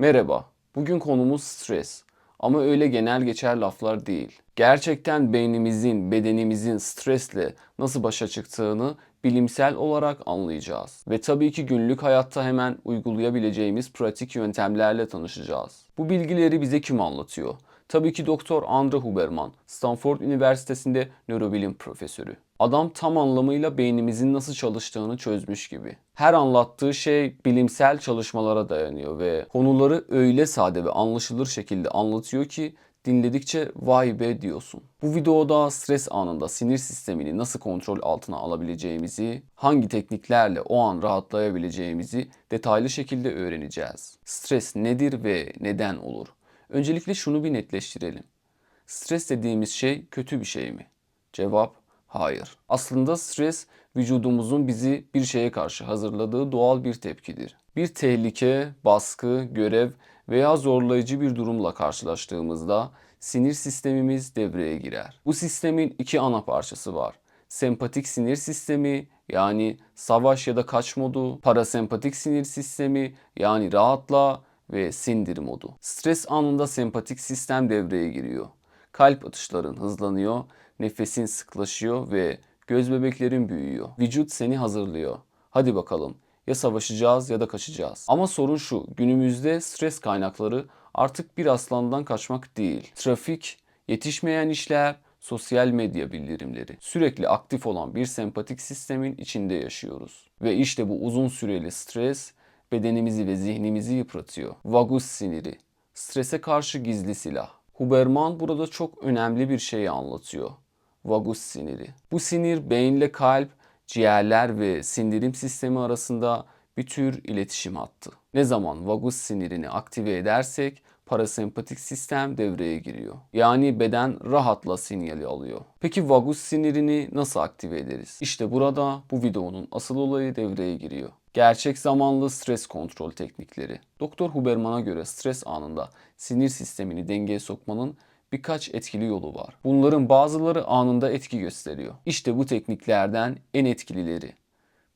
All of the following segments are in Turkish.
Merhaba. Bugün konumuz stres. Ama öyle genel geçer laflar değil. Gerçekten beynimizin, bedenimizin stresle nasıl başa çıktığını bilimsel olarak anlayacağız. Ve tabii ki günlük hayatta hemen uygulayabileceğimiz pratik yöntemlerle tanışacağız. Bu bilgileri bize kim anlatıyor? Tabii ki Doktor Andre Huberman, Stanford Üniversitesi'nde nörobilim profesörü. Adam tam anlamıyla beynimizin nasıl çalıştığını çözmüş gibi. Her anlattığı şey bilimsel çalışmalara dayanıyor ve konuları öyle sade ve anlaşılır şekilde anlatıyor ki dinledikçe vay be diyorsun. Bu videoda stres anında sinir sistemini nasıl kontrol altına alabileceğimizi, hangi tekniklerle o an rahatlayabileceğimizi detaylı şekilde öğreneceğiz. Stres nedir ve neden olur? Öncelikle şunu bir netleştirelim. Stres dediğimiz şey kötü bir şey mi? Cevap hayır. Aslında stres vücudumuzun bizi bir şeye karşı hazırladığı doğal bir tepkidir. Bir tehlike, baskı, görev veya zorlayıcı bir durumla karşılaştığımızda sinir sistemimiz devreye girer. Bu sistemin iki ana parçası var. Sempatik sinir sistemi yani savaş ya da kaç modu, parasempatik sinir sistemi yani rahatla ve sindir modu. Stres anında sempatik sistem devreye giriyor. Kalp atışların hızlanıyor, nefesin sıklaşıyor ve göz bebeklerin büyüyor. Vücut seni hazırlıyor. Hadi bakalım ya savaşacağız ya da kaçacağız. Ama sorun şu, günümüzde stres kaynakları artık bir aslandan kaçmak değil. Trafik, yetişmeyen işler, sosyal medya bildirimleri. Sürekli aktif olan bir sempatik sistemin içinde yaşıyoruz. Ve işte bu uzun süreli stres bedenimizi ve zihnimizi yıpratıyor. Vagus siniri, strese karşı gizli silah. Huberman burada çok önemli bir şeyi anlatıyor. Vagus siniri. Bu sinir beyinle kalp, ciğerler ve sindirim sistemi arasında bir tür iletişim hattı. Ne zaman vagus sinirini aktive edersek parasempatik sistem devreye giriyor. Yani beden rahatla sinyali alıyor. Peki vagus sinirini nasıl aktive ederiz? İşte burada bu videonun asıl olayı devreye giriyor. Gerçek zamanlı stres kontrol teknikleri. Doktor Huberman'a göre stres anında sinir sistemini dengeye sokmanın birkaç etkili yolu var. Bunların bazıları anında etki gösteriyor. İşte bu tekniklerden en etkilileri.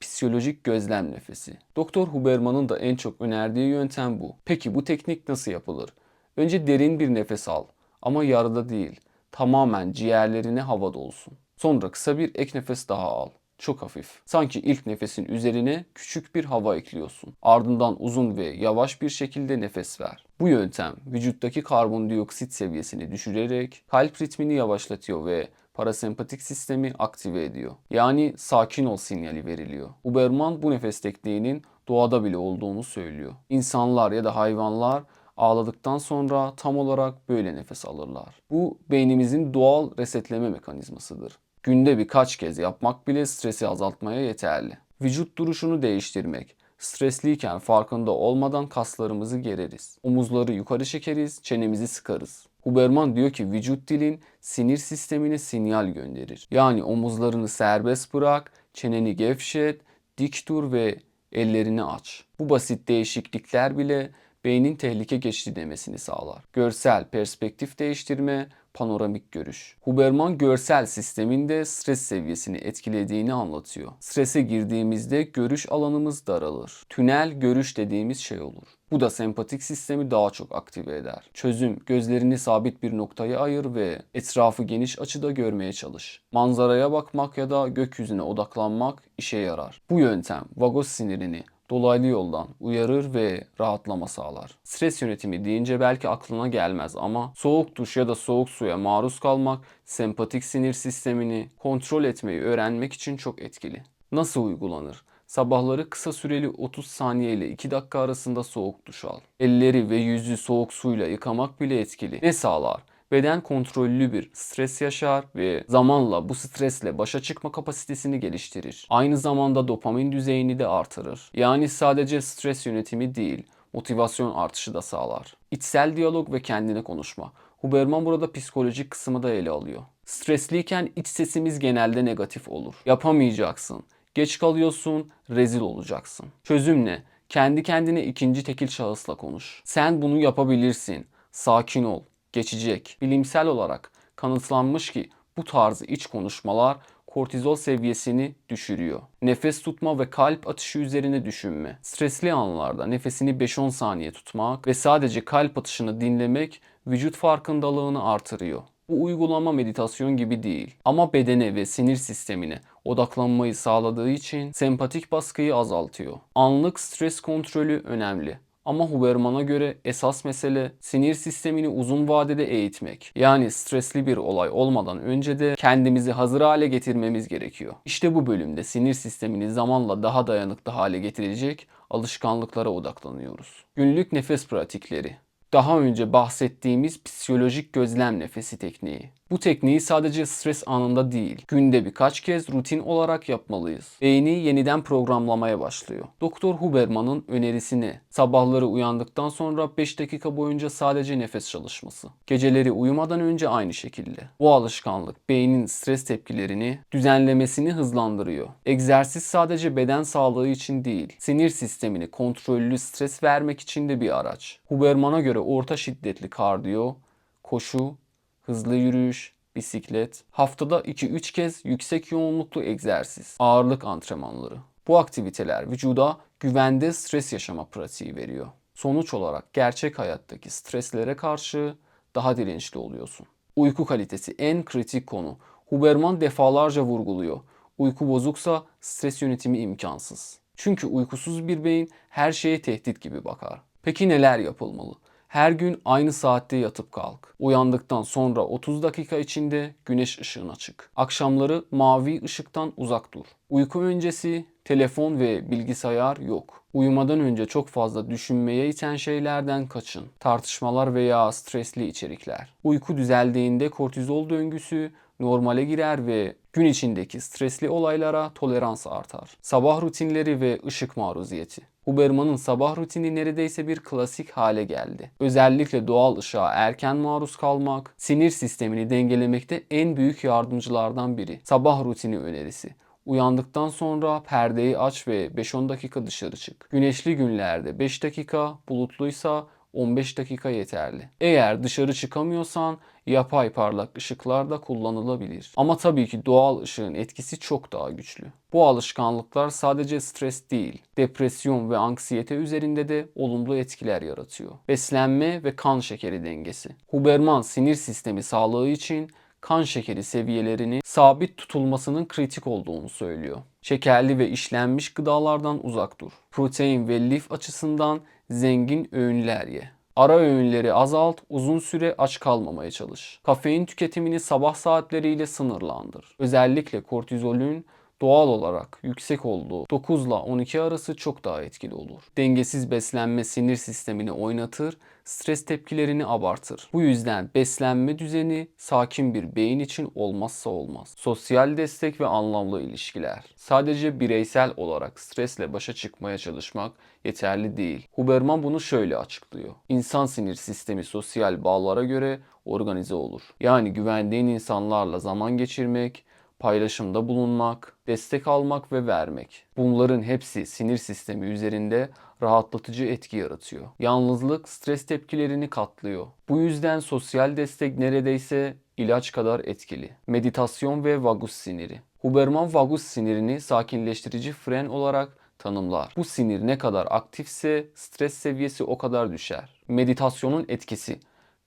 Psikolojik gözlem nefesi. Doktor Huberman'ın da en çok önerdiği yöntem bu. Peki bu teknik nasıl yapılır? Önce derin bir nefes al ama yarıda değil. Tamamen ciğerlerine hava dolsun. Sonra kısa bir ek nefes daha al. Çok hafif. Sanki ilk nefesin üzerine küçük bir hava ekliyorsun. Ardından uzun ve yavaş bir şekilde nefes ver. Bu yöntem vücuttaki karbondioksit seviyesini düşürerek kalp ritmini yavaşlatıyor ve parasempatik sistemi aktive ediyor. Yani sakin ol sinyali veriliyor. Huberman bu nefes tekniğinin doğada bile olduğunu söylüyor. İnsanlar ya da hayvanlar ağladıktan sonra tam olarak böyle nefes alırlar. Bu beynimizin doğal resetleme mekanizmasıdır. Günde birkaç kez yapmak bile stresi azaltmaya yeterli. Vücut duruşunu değiştirmek. Stresliyken farkında olmadan kaslarımızı gereriz. Omuzları yukarı çekeriz, çenemizi sıkarız. Huberman diyor ki vücut dilin sinir sistemine sinyal gönderir. Yani omuzlarını serbest bırak, çeneni gevşet, dik dur ve ellerini aç. Bu basit değişiklikler bile beynin tehlike geçti demesini sağlar. Görsel perspektif değiştirme, panoramik görüş. Huberman görsel sisteminde stres seviyesini etkilediğini anlatıyor. Strese girdiğimizde görüş alanımız daralır. Tünel görüş dediğimiz şey olur. Bu da sempatik sistemi daha çok aktive eder. Çözüm, gözlerini sabit bir noktaya ayır ve etrafı geniş açıda görmeye çalış. Manzaraya bakmak ya da gökyüzüne odaklanmak işe yarar. Bu yöntem vagus sinirini dolaylı yoldan uyarır ve rahatlama sağlar. Stres yönetimi deyince belki aklına gelmez ama soğuk duş ya da soğuk suya maruz kalmak sempatik sinir sistemini kontrol etmeyi öğrenmek için çok etkili. Nasıl uygulanır? Sabahları kısa süreli 30 saniye ile 2 dakika arasında soğuk duş al. Elleri ve yüzü soğuk suyla yıkamak bile etkili. Ne sağlar? Beden kontrollü bir stres yaşar ve zamanla bu stresle başa çıkma kapasitesini geliştirir. Aynı zamanda dopamin düzeyini de artırır. Yani sadece stres yönetimi değil, motivasyon artışı da sağlar. İçsel diyalog ve kendine konuşma. Huberman burada psikolojik kısmı da ele alıyor. Stresliyken iç sesimiz genelde negatif olur. Yapamayacaksın, geç kalıyorsun, rezil olacaksın. Çözüm ne? Kendi kendine ikinci tekil şahısla konuş. Sen bunu yapabilirsin. Sakin ol geçecek. Bilimsel olarak kanıtlanmış ki bu tarzı iç konuşmalar kortizol seviyesini düşürüyor. Nefes tutma ve kalp atışı üzerine düşünme. Stresli anlarda nefesini 5-10 saniye tutmak ve sadece kalp atışını dinlemek vücut farkındalığını artırıyor. Bu uygulama meditasyon gibi değil ama bedene ve sinir sistemine odaklanmayı sağladığı için sempatik baskıyı azaltıyor. Anlık stres kontrolü önemli. Ama Huberman'a göre esas mesele sinir sistemini uzun vadede eğitmek. Yani stresli bir olay olmadan önce de kendimizi hazır hale getirmemiz gerekiyor. İşte bu bölümde sinir sistemini zamanla daha dayanıklı hale getirecek alışkanlıklara odaklanıyoruz. Günlük nefes pratikleri. Daha önce bahsettiğimiz psikolojik gözlem nefesi tekniği. Bu tekniği sadece stres anında değil, günde birkaç kez rutin olarak yapmalıyız. Beyni yeniden programlamaya başlıyor. Doktor Huberman'ın önerisini sabahları uyandıktan sonra 5 dakika boyunca sadece nefes çalışması. Geceleri uyumadan önce aynı şekilde. Bu alışkanlık beynin stres tepkilerini düzenlemesini hızlandırıyor. Egzersiz sadece beden sağlığı için değil, sinir sistemini kontrollü stres vermek için de bir araç. Huberman'a göre orta şiddetli kardiyo, koşu, hızlı yürüyüş, bisiklet, haftada 2-3 kez yüksek yoğunluklu egzersiz, ağırlık antrenmanları. Bu aktiviteler vücuda güvende stres yaşama pratiği veriyor. Sonuç olarak gerçek hayattaki streslere karşı daha dirençli oluyorsun. Uyku kalitesi en kritik konu. Huberman defalarca vurguluyor. Uyku bozuksa stres yönetimi imkansız. Çünkü uykusuz bir beyin her şeye tehdit gibi bakar. Peki neler yapılmalı? Her gün aynı saatte yatıp kalk. Uyandıktan sonra 30 dakika içinde güneş ışığına çık. Akşamları mavi ışıktan uzak dur. Uyku öncesi telefon ve bilgisayar yok. Uyumadan önce çok fazla düşünmeye iten şeylerden kaçın. Tartışmalar veya stresli içerikler. Uyku düzeldiğinde kortizol döngüsü normale girer ve gün içindeki stresli olaylara tolerans artar. Sabah rutinleri ve ışık maruziyeti. Huberman'ın sabah rutini neredeyse bir klasik hale geldi. Özellikle doğal ışığa erken maruz kalmak, sinir sistemini dengelemekte en büyük yardımcılardan biri. Sabah rutini önerisi. Uyandıktan sonra perdeyi aç ve 5-10 dakika dışarı çık. Güneşli günlerde 5 dakika, bulutluysa 15 dakika yeterli. Eğer dışarı çıkamıyorsan yapay parlak ışıklar da kullanılabilir. Ama tabii ki doğal ışığın etkisi çok daha güçlü. Bu alışkanlıklar sadece stres değil, depresyon ve anksiyete üzerinde de olumlu etkiler yaratıyor. Beslenme ve kan şekeri dengesi. Huberman sinir sistemi sağlığı için kan şekeri seviyelerinin sabit tutulmasının kritik olduğunu söylüyor. Şekerli ve işlenmiş gıdalardan uzak dur. Protein ve lif açısından zengin öğünler ye. Ara öğünleri azalt, uzun süre aç kalmamaya çalış. Kafein tüketimini sabah saatleriyle sınırlandır. Özellikle kortizolün doğal olarak yüksek olduğu 9 ile 12 arası çok daha etkili olur. Dengesiz beslenme sinir sistemini oynatır, stres tepkilerini abartır. Bu yüzden beslenme düzeni sakin bir beyin için olmazsa olmaz. Sosyal destek ve anlamlı ilişkiler. Sadece bireysel olarak stresle başa çıkmaya çalışmak yeterli değil. Huberman bunu şöyle açıklıyor. İnsan sinir sistemi sosyal bağlara göre organize olur. Yani güvendiğin insanlarla zaman geçirmek, paylaşımda bulunmak, destek almak ve vermek. Bunların hepsi sinir sistemi üzerinde rahatlatıcı etki yaratıyor. Yalnızlık stres tepkilerini katlıyor. Bu yüzden sosyal destek neredeyse ilaç kadar etkili. Meditasyon ve vagus siniri. Huberman vagus sinirini sakinleştirici fren olarak tanımlar. Bu sinir ne kadar aktifse stres seviyesi o kadar düşer. Meditasyonun etkisi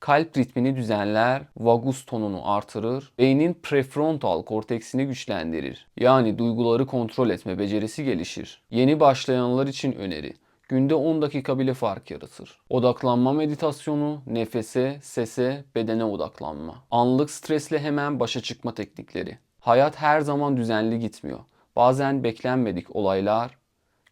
kalp ritmini düzenler, vagus tonunu artırır, beynin prefrontal korteksini güçlendirir. Yani duyguları kontrol etme becerisi gelişir. Yeni başlayanlar için öneri. Günde 10 dakika bile fark yaratır. Odaklanma meditasyonu, nefese, sese, bedene odaklanma. Anlık stresle hemen başa çıkma teknikleri. Hayat her zaman düzenli gitmiyor. Bazen beklenmedik olaylar,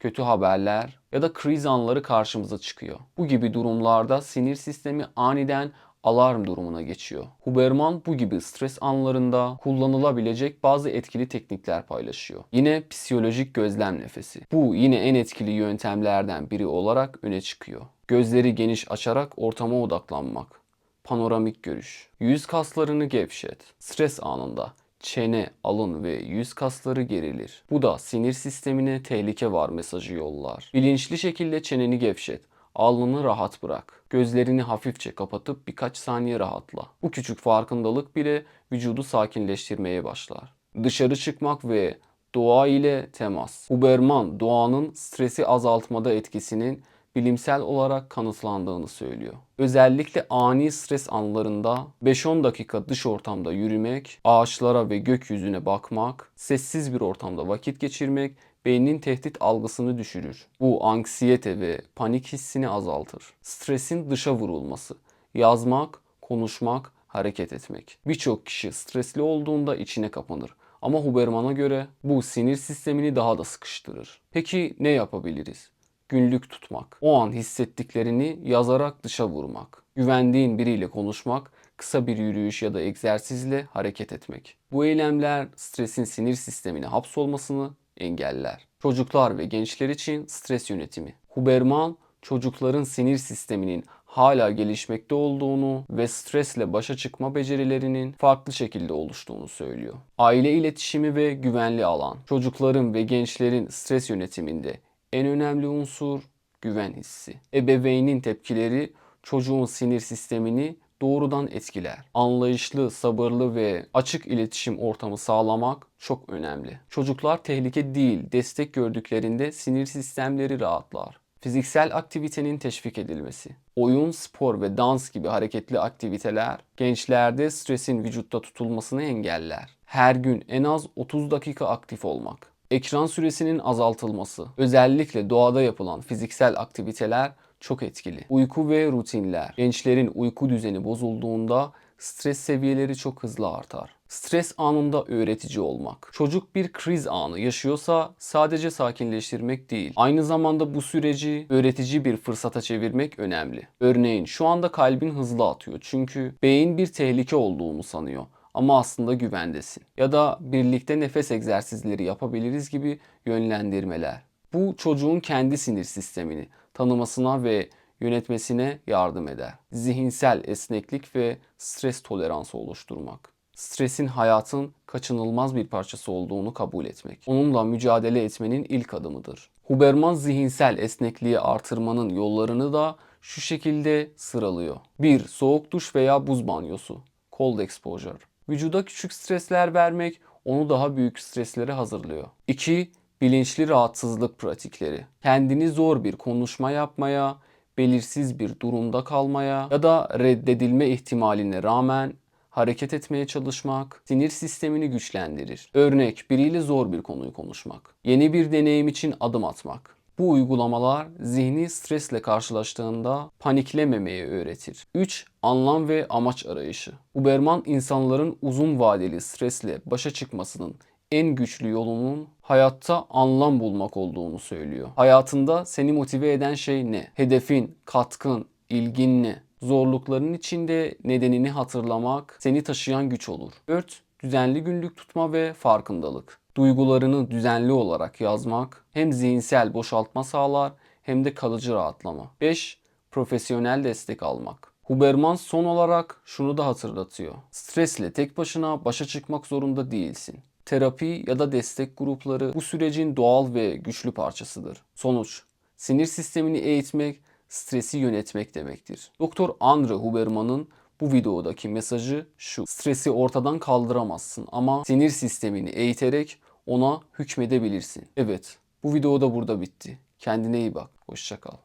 kötü haberler ya da kriz anları karşımıza çıkıyor. Bu gibi durumlarda sinir sistemi aniden alarm durumuna geçiyor. Huberman bu gibi stres anlarında kullanılabilecek bazı etkili teknikler paylaşıyor. Yine psikolojik gözlem nefesi. Bu yine en etkili yöntemlerden biri olarak öne çıkıyor. Gözleri geniş açarak ortama odaklanmak. Panoramik görüş. Yüz kaslarını gevşet. Stres anında çene, alın ve yüz kasları gerilir. Bu da sinir sistemine tehlike var mesajı yollar. Bilinçli şekilde çeneni gevşet. Alnını rahat bırak. Gözlerini hafifçe kapatıp birkaç saniye rahatla. Bu küçük farkındalık bile vücudu sakinleştirmeye başlar. Dışarı çıkmak ve doğa ile temas. Huberman doğanın stresi azaltmada etkisinin bilimsel olarak kanıtlandığını söylüyor. Özellikle ani stres anlarında 5-10 dakika dış ortamda yürümek, ağaçlara ve gökyüzüne bakmak, sessiz bir ortamda vakit geçirmek beynin tehdit algısını düşürür. Bu anksiyete ve panik hissini azaltır. Stresin dışa vurulması, yazmak, konuşmak, hareket etmek. Birçok kişi stresli olduğunda içine kapanır. Ama Huberman'a göre bu sinir sistemini daha da sıkıştırır. Peki ne yapabiliriz? Günlük tutmak. O an hissettiklerini yazarak dışa vurmak. Güvendiğin biriyle konuşmak, kısa bir yürüyüş ya da egzersizle hareket etmek. Bu eylemler stresin sinir sistemine hapsolmasını engeller. Çocuklar ve gençler için stres yönetimi. Huberman çocukların sinir sisteminin hala gelişmekte olduğunu ve stresle başa çıkma becerilerinin farklı şekilde oluştuğunu söylüyor. Aile iletişimi ve güvenli alan. Çocukların ve gençlerin stres yönetiminde en önemli unsur güven hissi. Ebeveynin tepkileri çocuğun sinir sistemini doğrudan etkiler. Anlayışlı, sabırlı ve açık iletişim ortamı sağlamak çok önemli. Çocuklar tehlike değil, destek gördüklerinde sinir sistemleri rahatlar. Fiziksel aktivitenin teşvik edilmesi. Oyun, spor ve dans gibi hareketli aktiviteler gençlerde stresin vücutta tutulmasını engeller. Her gün en az 30 dakika aktif olmak. Ekran süresinin azaltılması. Özellikle doğada yapılan fiziksel aktiviteler çok etkili. Uyku ve rutinler. Gençlerin uyku düzeni bozulduğunda stres seviyeleri çok hızlı artar. Stres anında öğretici olmak. Çocuk bir kriz anı yaşıyorsa sadece sakinleştirmek değil. Aynı zamanda bu süreci öğretici bir fırsata çevirmek önemli. Örneğin şu anda kalbin hızlı atıyor çünkü beyin bir tehlike olduğunu sanıyor ama aslında güvendesin. Ya da birlikte nefes egzersizleri yapabiliriz gibi yönlendirmeler. Bu çocuğun kendi sinir sistemini tanımasına ve yönetmesine yardım eder. Zihinsel esneklik ve stres toleransı oluşturmak. Stresin hayatın kaçınılmaz bir parçası olduğunu kabul etmek. Onunla mücadele etmenin ilk adımıdır. Huberman zihinsel esnekliği artırmanın yollarını da şu şekilde sıralıyor. 1. Soğuk duş veya buz banyosu. Cold exposure. Vücuda küçük stresler vermek onu daha büyük streslere hazırlıyor. 2. Bilinçli rahatsızlık pratikleri. Kendini zor bir konuşma yapmaya, belirsiz bir durumda kalmaya ya da reddedilme ihtimaline rağmen hareket etmeye çalışmak sinir sistemini güçlendirir. Örnek biriyle zor bir konuyu konuşmak. Yeni bir deneyim için adım atmak. Bu uygulamalar zihni stresle karşılaştığında paniklememeyi öğretir. 3. Anlam ve amaç arayışı. Huberman insanların uzun vadeli stresle başa çıkmasının en güçlü yolunun hayatta anlam bulmak olduğunu söylüyor. Hayatında seni motive eden şey ne? Hedefin, katkın, ilgin ne? Zorlukların içinde nedenini hatırlamak seni taşıyan güç olur. 4. Düzenli günlük tutma ve farkındalık. Duygularını düzenli olarak yazmak hem zihinsel boşaltma sağlar hem de kalıcı rahatlama. 5. Profesyonel destek almak. Huberman son olarak şunu da hatırlatıyor. Stresle tek başına başa çıkmak zorunda değilsin. Terapi ya da destek grupları bu sürecin doğal ve güçlü parçasıdır. Sonuç, sinir sistemini eğitmek, stresi yönetmek demektir. Doktor Andre Huberman'ın bu videodaki mesajı şu. Stresi ortadan kaldıramazsın ama sinir sistemini eğiterek ona hükmedebilirsin. Evet, bu video da burada bitti. Kendine iyi bak. Hoşça kal.